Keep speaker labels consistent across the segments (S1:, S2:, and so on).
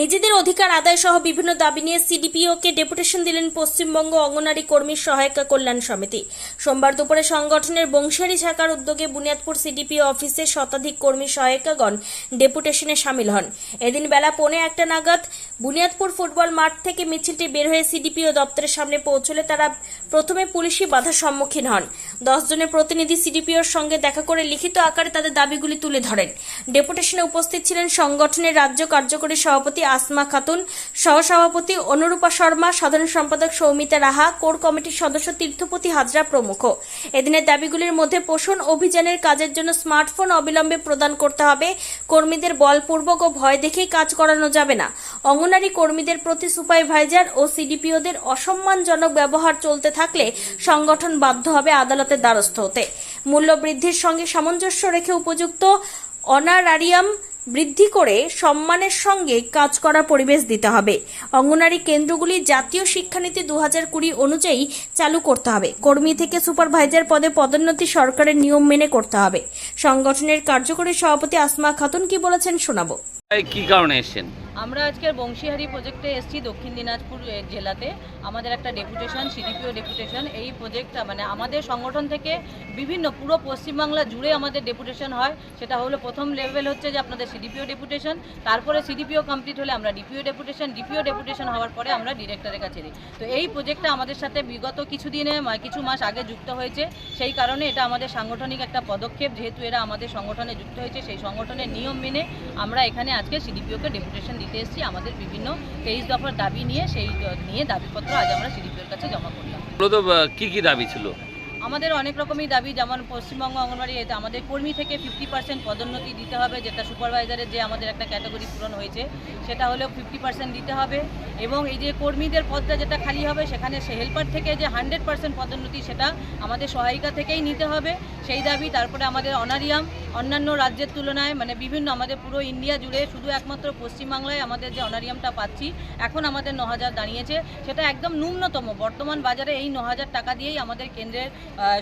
S1: নিজেদের অধিকার আদায় সহ বিভিন্ন দাবি নিয়ে সিডিপিওকে ডেপুটেশন দিলেন পশ্চিমবঙ্গ অঙ্গনারী কর্মী সহায়িকা কল্যাণ সমিতি। সোমবার দুপুরে সংগঠনের বংশারী শাখার উদ্যোগে বুনিয়াদপুর সিডিপিও অফিসে শতাধিক কর্মী সহায়িকাগণ ডেপুটেশনে সামিল হন। এদিন বেলা পৌনে একটা নাগাদ বুনিয়াদপুর ফুটবল মাঠ থেকে মিছিলটি বের হয়ে সিডিপিও দপ্তরের সামনে পৌঁছলে তারা প্রথমে পুলিশি বাধার সম্মুখীন হন। দশ জনের প্রতিনিধি সিডিপিওর সঙ্গে দেখা করে লিখিত আকারে তাদের দাবিগুলি তুলে ধরেন। ডেপুটেশনে উপস্থিত ছিলেন সংগঠনের রাজ্য কার্যকরী সভাপতি আসমা খাতুন, সহসভাপতি অনুরূপা শর্মা, সাধারণ সম্পাদক সৌমিতা রাহা, কোর কমিটির সদস্য তীর্থপতি হাজরা প্রমুখ। এদিনের দাবিগুলির মধ্যে পোষণ অভিযানের কাজের জন্য স্মার্টফোন অবিলম্বে প্রদান করতে হবে। কর্মীদের বলপূর্বক ও ভয় দেখেই কাজ করানো যাবে না। অঙ্গনারী কর্মীদের প্রতি সুপারভাইজার ও সিডিপিওদের অসম্মানজনক ব্যবহার চলতে থাকলে সংগঠন বাধ্য হবে আদালতের দ্বারস্থ হতে। মূল্য বৃদ্ধির সঙ্গে সামঞ্জস্য রেখে উপযুক্ত অনারারিয়াম বৃদ্ধি করে সম্মানের সঙ্গে কাজ করার পরিবেশ দিতে হবে। অঙ্গনারী কেন্দ্রগুলি জাতীয় শিক্ষানীতি দু হাজার কুড়ি অনুযায়ী চালু করতে হবে। কর্মী থেকে সুপারভাইজার পদে পদোন্নতি সরকারের নিয়ম মেনে করতে হবে। সংগঠনের কার্যকরী সভাপতি আসমা খাতুন কি বলেছেন শোনাবো।
S2: কি কারণে এসেছেন?
S3: আমরা আজকের বংশীহারি প্রজেক্টে এসেছি দক্ষিণ দিনাজপুর জেলাতে। আমাদের একটা ডেপুটেশন সিডিপিও ডেপুটেশন এই প্রজেক্টটা মানে আমাদের সংগঠন থেকে বিভিন্ন পুরো পশ্চিমবাংলা জুড়ে আমাদের ডেপুটেশন হয়। সেটা হলো প্রথম লেভেল হচ্ছে যে আপনাদের সিডিপিও ডেপুটেশন তারপরে সিডিপিও কমপ্লিট হলে আমরা ডিপিও ডেপুটেশন ডিপিও ডেপুটেশন হওয়ার পরে আমরা ডিরেক্টরের কাছে দিই। তো এই প্রজেক্টটা আমাদের সাথে বিগত কিছুদিনে, মা- কিছু মাস আগে যুক্ত হয়েছে। সেই কারণে এটা আমাদের সাংগঠনিক একটা পদক্ষেপ। যেহেতু এরা আমাদের সংগঠনে যুক্ত হয়েছে, সেই সংগঠনের নিয়ম মেনে আমরা এখানে আজকে সিডিপিওকে ডেপুটেশন দিতে এসেছি আমাদের বিভিন্ন তেইশ দফার দাবি নিয়ে সেই নিয়ে দাবিপত্র আজ আমরা সিডিপিওর কাছে জমা করলাম।
S2: মূলত কি কি দাবি ছিল?
S3: আমাদের অনেক রকমই দাবি যেমন পশ্চিমবঙ্গ অঙ্গনবাড়ি এতে আমাদের কর্মী থেকে ফিফটি পার্সেন্ট পদোন্নতি দিতে হবে যেটা সুপারভাইজারের যে আমাদের একটা ক্যাটাগরি পূরণ হয়েছে সেটা হলেও ফিফটি পার্সেন্ট দিতে হবে। এবং এই যে কর্মীদের পদটা যেটা খালি হবে সেখানে সে হেল্পার থেকে যে হান্ড্রেড পার্সেন্ট পদোন্নতি সেটা আমাদের সহায়িকা থেকেই নিতে হবে। সেই দাবি তারপরে আমাদের অনারিয়াম অন্যান্য রাজ্যের তুলনায় মানে বিভিন্ন আমাদের পুরো ইন্ডিয়া জুড়ে শুধু একমাত্র পশ্চিমবাংলায় আমাদের যে অনারিয়ামটা পাচ্ছি, এখন আমাদের ন হাজার দাঁড়িয়েছে। সেটা একদম ন্যূনতম। বর্তমান বাজারে এই ন হাজার টাকা দিয়েই আমাদের কেন্দ্রের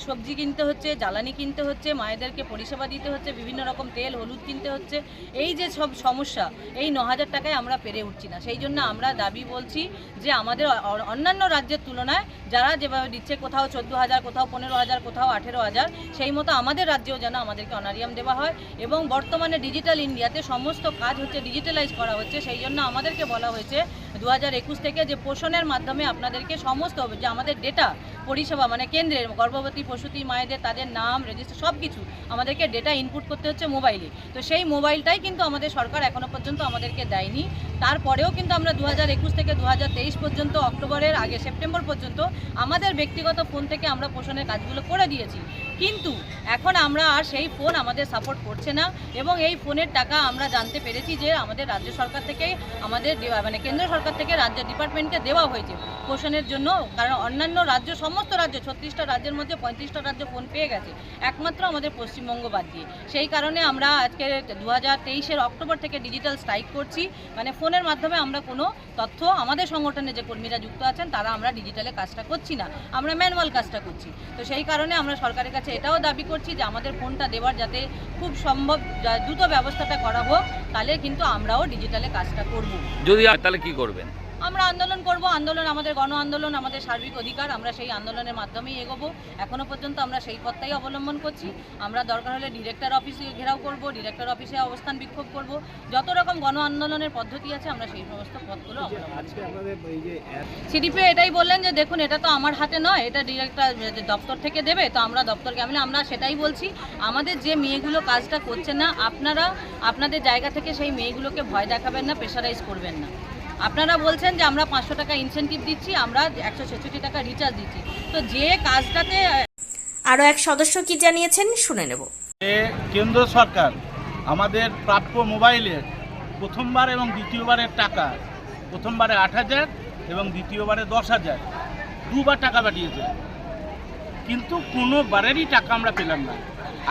S3: সবজি কিনতে হচ্ছে, জ্বালানি কিনতে হচ্ছে, মায়েদেরকে পরিষেবা দিতে হচ্ছে, বিভিন্ন রকম তেল, হলুদ কিনতে হচ্ছে। এই যে সব সমস্যা, এই ন হাজার টাকায় আমরা পেরে উঠছি না। সেই জন্য আমরা দাবি বলছি যে আমাদের অন্যান্য রাজ্যের তুলনায় যারা যেভাবে দিচ্ছে, কোথাও চোদ্দ হাজার, কোথাও পনেরো হাজার, কোথাও আঠেরো হাজার, সেই মতো আমাদের রাজ্যেও যেন আমাদেরকে অনারিয়াম দেওয়া হয় এবং বর্তমানে ডিজিটাল ইন্ডিয়াতে সমস্ত কাজ হচ্ছে ডিজিটালাইজ করা হচ্ছে। সেই জন্য আমাদেরকে বলা হয়েছে দু একুশ থেকে যে পোষণের মাধ্যমে আপনাদেরকে সমস্ত যে আমাদের ডেটা পরিষেবা মানে কেন্দ্রের গর্ভবতী প্রসূতি, মায়েদের তাদের নাম রেজিস্টার সব কিছু আমাদেরকে ডেটা ইনপুট করতে হচ্ছে মোবাইলে তো সেই মোবাইলটাই কিন্তু আমাদের সরকার এখনও পর্যন্ত আমাদেরকে দেয়নি। তারপরেও কিন্তু আমরা দু হাজার একুশ থেকে দু হাজার তেইশ পর্যন্ত, অক্টোবরের আগে সেপ্টেম্বর পর্যন্ত আমাদের ব্যক্তিগত ফোন থেকে আমরা পোষণের কাজগুলো করে দিয়েছি। কিন্তু এখন আমরা আর সেই ফোন আমাদের সাপোর্ট করছে না এবং এই ফোনের টাকা আমরা জানতে পেরেছি যে আমাদের রাজ্য সরকার থেকে আমাদের মানে কেন্দ্র সরকার থেকে রাজ্য ডিপার্টমেন্টকে দেওয়া হয়েছে পোষণের জন্য। কারণ অন্যান্য রাজ্য, সমস্ত রাজ্য, ছত্রিশটা রাজ্যের মধ্যে পঁয়ত্রিশটা রাজ্য ফোন পেয়ে গেছে। একমাত্র আমাদের পশ্চিমবঙ্গ বাদ দিয়ে। সেই কারণে আমরা আজকে দু হাজার অক্টোবর থেকে ডিজিটাল স্ট্রাইক করছি। মানে ফোনের মাধ্যমে আমরা কোনো তথ্য আমাদের সংগঠনে যে কর্মীরা যুক্ত আছেন, তারা আমরা ডিজিটালে কাজটা করছি না। আমরা ম্যানুয়াল কাজটা করছি। তো সেই কারণে আমরা সরকারের কাছে এটাও দাবি করছি যে আমাদের ফোনটা দেওয়ার যাতে খুব সম্ভব দ্রুত ব্যবস্থাটা করা হোক, তাহলে কিন্তু আমরাও ডিজিটালে কাজটা করব।
S2: যদি তাহলে কি করবেন?
S3: আমরা আন্দোলন করব আন্দোলন আমাদের গণ আন্দোলন আমাদের সার্বিক অধিকার আমরা সেই আন্দোলনের মাধ্যমেই এগোবো। এখনও পর্যন্ত আমরা সেই পথটাই অবলম্বন করছি। আমরা দরকার হলে ডিরেক্টর অফিসে ঘেরাও করব ডিরেক্টর অফিসে অবস্থান বিক্ষোভ করব। যত রকম গণ আন্দোলনের পদ্ধতি আছে আমরা সেই সমস্ত পথগুলো
S4: অ্যাপ
S3: সিডিপি এটাই বললেন যে দেখুন এটা তো আমার হাতে নয় এটা ডিরেক্টর দপ্তর থেকে দেবে তো আমরা দপ্তরকে আমি আমরা সেটাই বলছি। আমাদের যে মেয়েগুলো কাজটা করছে না আপনারা আপনাদের জায়গা থেকে সেই মেয়েগুলোকে ভয় দেখাবেন না প্রেশারাইজ করবেন না। আপনারা বলছেন যে আমরা পাঁচশো টাকা ইনসেন্টিভ দিচ্ছি আমরা একশো ছেষট্টি টাকা রিচার্জ দিচ্ছি। তো যে কাজটাতে
S1: আরও এক সদস্য কি জানিয়েছেন শুনে নেব।
S5: কেন্দ্র সরকার আমাদের প্রাপ্য মোবাইলের প্রথমবার এবং দ্বিতীয়বারের টাকা প্রথমবারে আট হাজার এবং দ্বিতীয়বারে দশ হাজার দুবার টাকা পাঠিয়েছে। কিন্তু কোনো বারেরই টাকা আমরা পেলাম না।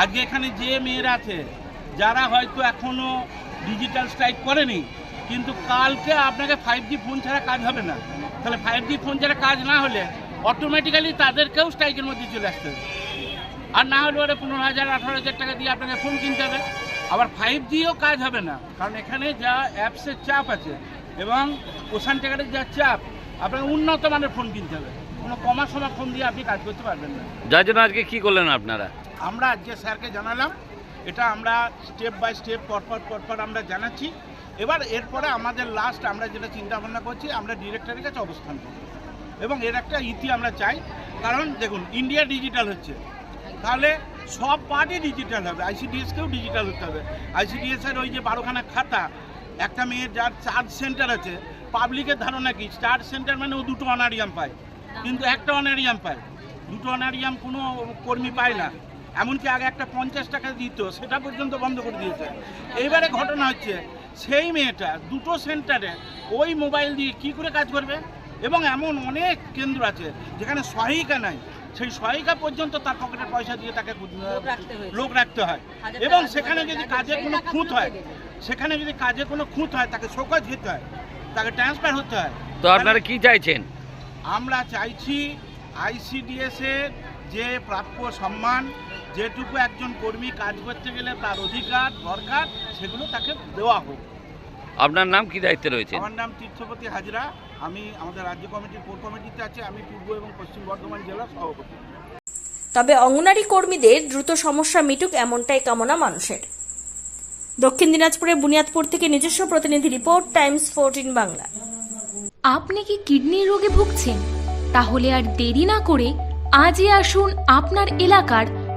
S5: আজকে এখানে যে মেয়েরা আছে যারা হয়তো এখনও ডিজিটাল স্ট্রাইক করেনি কিন্তু কালকে আপনাকে ফাইভ জি ফোন ছাড়া কাজ হবে না। তাহলে ফাইভ জি ফোন ছাড়া কাজ না হলে অটোমেটিক্যালি তাদেরকেও স্ট্রাইকের মধ্যে চলে আসতে হবে। আর না হলে ওরা পনেরো হাজার আঠারো হাজার টাকা দিয়ে আপনাকে ফোন কিনতে হবে। আবার ফাইভ জিও কাজ হবে না কারণ এখানে যা অ্যাপসের চাপ আছে এবং ওশান টেকারের যা চাপ আপনাকে উন্নত মানের ফোন কিনতে হবে। কোনো কমা সমা ফোন দিয়ে আপনি কাজ করতে পারবেন না।
S2: যার জন্য আজকে কি করলেন আপনারা?
S5: আমরা আজকে স্যারকে জানালাম এটা আমরা স্টেপ বাই স্টেপ পরপর পরপর আমরা জানাচ্ছি। এবার এরপরে আমাদের লাস্ট আমরা যেটা চিন্তা ভাবনা করছি, আমরা ডিরেক্টরের কাছে অবস্থান করব। এবং এর একটা ইতি আমরা চাই, কারণ দেখুন ইন্ডিয়া ডিজিটাল হচ্ছে। তাহলে সব পার্টই ডিজিটাল হবে। আইসিডিএসকেও ডিজিটাল হতে হবে। আইসিডিএস এর ওই যে বারোখানা খাতা, একটা মেয়ের যার চার্জ সেন্টার আছে পাবলিকের ধারণা কি? চার্জ সেন্টার মানে ও দুটো অনারিয়াম পায়। কিন্তু একটা অনারিয়াম পায়। দুটো অনারিয়াম কোনো কর্মী পায় না। এমনকি আগে একটা পঞ্চাশ টাকা দিত সেটা পর্যন্ত বন্ধ করে দিয়েছে। এইবারে ঘটনা হচ্ছে সেই মেয়েটা দুটো সেন্টারে ওই মোবাইল দিয়ে কি করে কাজ করবে? এবং এমন অনেক কেন্দ্র আছে যেখানে সহায়িকা নাই। সেই সহায়িকা পর্যন্ত তার পকেটের পয়সা দিয়ে তাকে
S3: লোক রাখতে
S5: লোক রাখতে হয়। এবং সেখানে যদি কাজে কোনো খুঁত হয় সেখানে যদি কাজে কোনো খুঁত হয় তাকে শোকজ খেতে হয় তাকে ট্রান্সফার হতে হয়।
S2: তো আপনারা কি চাইছেন?
S5: আমরা চাইছি আইসিডিএস এর যে প্রাপ্য সম্মান যেটুকু একজন কর্মী কাজ করতে গেলে তার অধিকার দরকার সেগুলো তাকে দেওয়া হোক।
S2: আপনার নাম কি দায়িত্বে রয়েছে
S5: আমার নাম তীর্থপতি হাজরা। আমি আমাদের রাজ্য কমিটির কোর কমিটিতে আছি। আমি পূর্ব এবং পশ্চিম বর্ধমান জেলার সভাপতি।
S1: তবে অঙ্গনারী কর্মীদের দ্রুত সমস্যা মিটুক এমনটাই কামনা মানুষের। দক্ষিণ দিনাজপুরের বুনিয়াদপুর থেকে নিজস্ব প্রতিনিধি রিপোর্ট টাইমস ফোরটিন বাংলা।
S4: আপনি কি কিডনির রোগে ভুগছেন? তাহলে আর দেরি না করে আজই আসুন আপনার এলাকার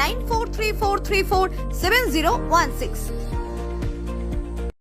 S6: 9434347016.